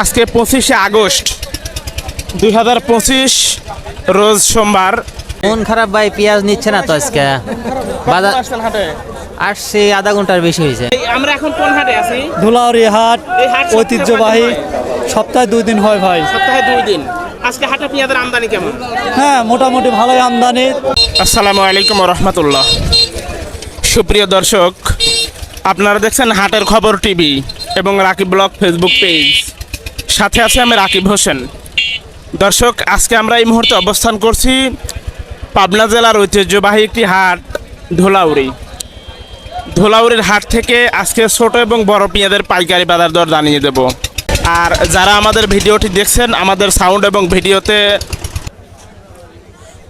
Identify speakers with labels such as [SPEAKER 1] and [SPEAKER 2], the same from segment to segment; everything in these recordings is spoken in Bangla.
[SPEAKER 1] আজকে পঁচিশে আগস্ট দুই হাজার পঁচিশ রোজ সোমবার।
[SPEAKER 2] মন খারাপ ভাই পেঁয়াজ নিচ্ছে না তো আজকে। বাজার আসছে আধা ঘণ্টার বেশি হয়েছে।
[SPEAKER 1] আমরা এখন কোন হাটে আছি?
[SPEAKER 3] ধুলাউরি হাট ঐতিহ্যবাহী। সপ্তাহে দুই দিন হয় ভাই।
[SPEAKER 1] সপ্তাহে দুই দিন। আজকে হাটে পেঁয়াজের আমদানি কেমন?
[SPEAKER 3] হ্যাঁ মোটামুটি ভালোই আমদানি।
[SPEAKER 1] আসসালামু আলাইকুম রহমতুল্লাহ। সুপ্রিয় দর্শক আপনারা দেখছেন হাটের খবর টিভি এবং রাকিব ব্লগ ফেসবুক পেজ। সাথে আছে আমি রাকিব হোসেন। দর্শক, আজকে আমরা এই মুহূর্তে অবস্থান করছি পাবনা জেলার ঐতিহ্যবাহী একটি হাট, ধুলাউড়ি। ধুলাউড়ির হাট থেকে আজকে ছোট এবং বড় পেঁয়াজের পাইকারি বাজার দর জানিয়ে দেব। আর যারা আমাদের ভিডিওটি দেখছেন, আমাদের সাউন্ড এবং ভিডিওতে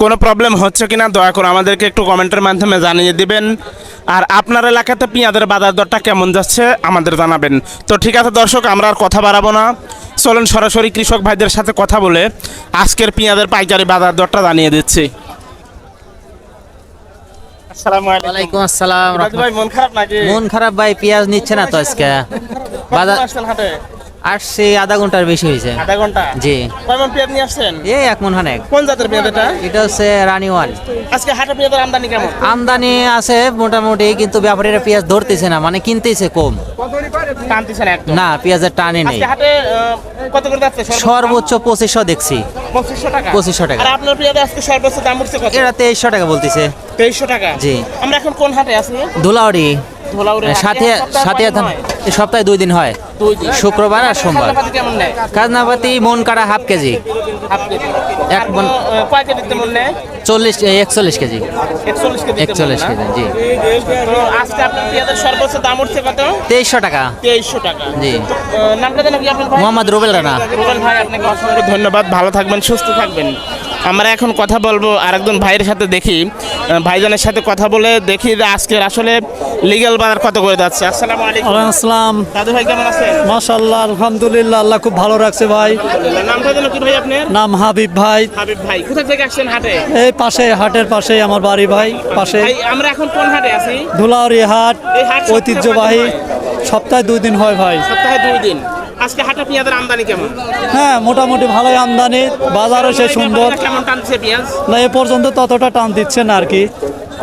[SPEAKER 1] কোনো প্রবলেম হচ্ছে কিনা, দয়া করে আমাদেরকে একটু কমেন্টের মাধ্যমে জানিয়ে দিবেন। আর আপনার এলাকাতে পেঁয়াজের বাজার দরটা কেমন যাচ্ছে, আমাদের জানাবেন। তো ঠিক আছে দর্শক, আমরা আর কথা বাড়াবো না। চলুন সরাসরি কৃষক ভাইদের সাথে কথা বলে আজকের পেঁয়াজের পাইকারি বাজার দরটা জানিয়ে দিচ্ছি।
[SPEAKER 2] ওয়ালাইকুম আসসালাম
[SPEAKER 1] ভাই মন খারাপ নাকি?
[SPEAKER 2] মন খারাপ ভাই পেঁয়াজ নিচ্ছে না তো আজকে। বাজার আসছে আধা ঘণ্টার বেশি হয়েছে।
[SPEAKER 1] আধা ঘণ্টা?
[SPEAKER 2] জি।
[SPEAKER 1] কয় পেঁয়াজ নিয়ে আসছেন?
[SPEAKER 2] এই এক মন হানেক
[SPEAKER 1] কোন জাতের পেঁয়াজ এটা?
[SPEAKER 2] এটা হচ্ছে রানিওয়াল
[SPEAKER 1] আজকে হাটে পেঁয়াজের আমদানি কেমন?
[SPEAKER 2] আমদানি আছে মোটামুটি কিন্তু ব্যাপারীরা পেঁয়াজ ধরতেছে না মানে কিনতেছে কম।
[SPEAKER 1] টানতেছেন একদম?
[SPEAKER 2] না পেঁয়াজের টানে নেই।
[SPEAKER 1] হাটে কত করে যাচ্ছে
[SPEAKER 2] সর্বোচ্চ? পঁচিশশো দেখছি।
[SPEAKER 1] পঁচিশশো টাকা?
[SPEAKER 2] 2500 টাকা।
[SPEAKER 1] আর আপনার পেঁয়াজ আজকে সর্বোচ্চ দাম উঠছে কত?
[SPEAKER 2] এটা তেইশশো টাকা বলতেছে।
[SPEAKER 1] তেইশশো টাকা?
[SPEAKER 2] জি।
[SPEAKER 1] আমরা এখন কোন হাটে আছি?
[SPEAKER 2] ধুলাউড়ি।
[SPEAKER 1] ধোলাউড়ি
[SPEAKER 2] সাথে সাথে সপ্তাহে দুই দিন হয়। শুক্রবার আর সোমবার।
[SPEAKER 1] খাজনাপাতি কেমন
[SPEAKER 2] মন কাটা হাফ কেজি। এক মন। চল্লিশ একচল্লিশ কেজি।
[SPEAKER 1] একচল্লিশ কেজি
[SPEAKER 2] জি।
[SPEAKER 1] সর্বোচ্চ দাম উঠছে কত?
[SPEAKER 2] তেইশশো টাকা।
[SPEAKER 1] তেইশশো টাকা।
[SPEAKER 2] জি। মোহাম্মদ রুবেল রানা।
[SPEAKER 1] রুবেল ভাই আপনাকে অসংখ্য ধন্যবাদ। ভালো থাকবেন সুস্থ থাকবেন। আমরা এখন কথা বলব আরেকজন ভাইয়ের সাথে দেখি। ভাইজানের সাথে কথা বলে দেখি যে আজকের আসলে লিগ্যাল বাজার কত করে যাচ্ছে। আসসালামু আলাইকুম।
[SPEAKER 3] আসসালাম।
[SPEAKER 1] দাদু ভাই কেমন আছেন?
[SPEAKER 3] মাশাল্লাহ আলহামদুলিল্লাহ আল্লাহ খুব ভালো রাখছে ভাই।
[SPEAKER 1] নামটা যেন কি ভাই আপনার?
[SPEAKER 3] নাম হাবিব ভাই।
[SPEAKER 1] হাবিব ভাই কোথা থেকে আসছেন হাটে?
[SPEAKER 3] এই পাশে হাটের পাশে আমার বাড়ি ভাই পাশে।
[SPEAKER 1] ভাই আমরা এখন কোন হাটে আছি?
[SPEAKER 3] ধুলাউরি হাট ঐতিহ্যবাহী সপ্তাহে দুই দিন হয় ভাই।
[SPEAKER 1] সপ্তাহে দুই দিন। আজকে হাটে পেঁয়াজের আমদানি কেমন?
[SPEAKER 3] হ্যাঁ মোটামুটি ভালোই আমদানি বাজারও সে সুন্দর।
[SPEAKER 1] কেমন টানছে পেঁয়াজ?
[SPEAKER 3] না এ পর্যন্ত ততটা টান দিচ্ছে না আর কি।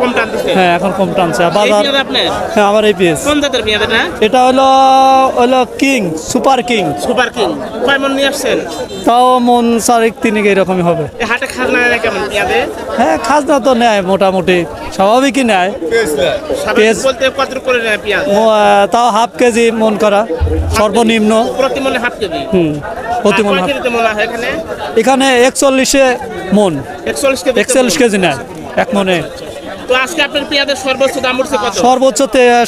[SPEAKER 1] কম টানতেছে
[SPEAKER 3] হ্যাঁ এখন কম টানছে। বাজার হ্যাঁ আমার এই পিস
[SPEAKER 1] কোন জাতের পেঁয়াজ এটা?
[SPEAKER 3] এটা হলো হলো king super king.
[SPEAKER 1] Super king. কয় মন নিয়ে আসছেন?
[SPEAKER 3] তাও মন চারিক তিনিক এরকমই হবে।
[SPEAKER 1] হাটে খাজনা নেয় কেমন পেঁয়াজে?
[SPEAKER 3] হ্যাঁ খাজনা তো নেয় মোটামুটি। স্বাভাবিকই নেয়। পেঁয়াজ
[SPEAKER 1] বলতে কত করে নেয় পেঁয়াজ?
[SPEAKER 3] তাও হাফ কেজি মন করা সর্বনিম্ন।
[SPEAKER 1] প্রতি মনে হাফ কেজি?
[SPEAKER 3] হুম প্রতি মন
[SPEAKER 1] মনে এখানে?
[SPEAKER 3] এখানে একচল্লিশে মন।
[SPEAKER 1] একচল্লিশ কেজি
[SPEAKER 3] একচল্লিশ কেজি নেয় এক মনে।
[SPEAKER 1] তো আজকে আপনার পেঁয়াজের সর্বোচ্চ দাম উঠছে কত?
[SPEAKER 3] সর্বোচ্চ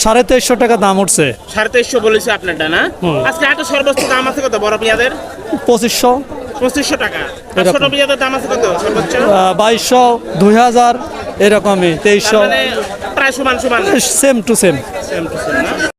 [SPEAKER 3] সাড়ে তেইশশো টাকা দাম উঠছে।
[SPEAKER 1] সাড়ে তেইশশো বলেছে আপনারটা না? আজকে হাটে সর্বোচ্চ দাম আছে কত বড় পেঁয়াজের?
[SPEAKER 3] পঁচিশশো।
[SPEAKER 1] পঁচিশশো টাকা। ছোট পেঁয়াজের দাম আছে কত সর্বোচ্চ?
[SPEAKER 3] বাইশশো দুই হাজার এরকমই তেইশশো।
[SPEAKER 1] মানে প্রায় সমান সমান।
[SPEAKER 3] Same to same.
[SPEAKER 1] Same to same না?